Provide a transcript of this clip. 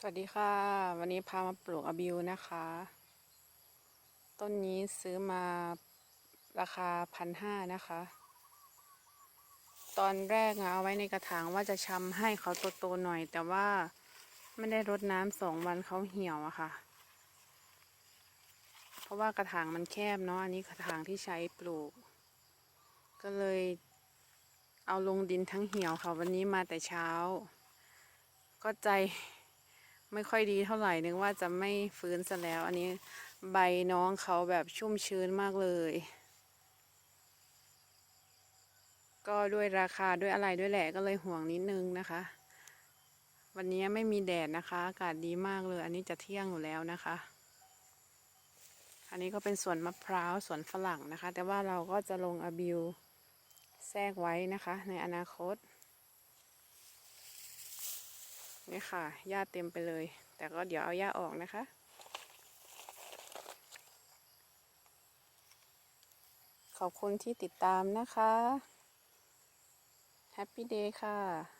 สวัสดีค่ะ วันนี้พามาปลูกอบิวนะคะ ต้นนี้ซื้อมาราคาพันห้านะคะ ตอนแรกเอาไว้ในกระถางว่าจะชำให้เขาโตๆหน่อย แต่ว่าไม่ได้รดน้ำสองวันเขาเหี่ยวอะค่ะ เพราะว่ากระถางมันแคบเนาะอันนี้กระถางที่ใช้ปลูก ก็เลยเอาลงดินทั้งเหี่ยวค่ะ วันนี้มาแต่เช้า ก็ใจ ไม่ค่อยดีเท่าไหร่นึกว่าจะไม่ฟื้นซะแล้ว อันนี้ใบน้องเขาแบบชุ่มชื้นมากเลย ก็ด้วยราคาด้วยอะไรด้วยแหละก็เลยห่วงนิดนึงนะคะ วันนี้ไม่มีแดดนะคะ อากาศดีมากเลย อันนี้จะเที่ยงอยู่แล้วนะคะ อันนี้ก็เป็นสวนมะพร้าวสวนฝรั่งนะคะ แต่ว่าเราก็จะลงอบิวแทรกไว้นะคะ ในอนาคต นี่ค่ะ หญ้าเต็มไปเลย แต่ก็เดี๋ยวเอาหญ้าออกนะคะ ขอบคุณที่ติดตามนะคะ แฮปปี้เดย์ค่ะ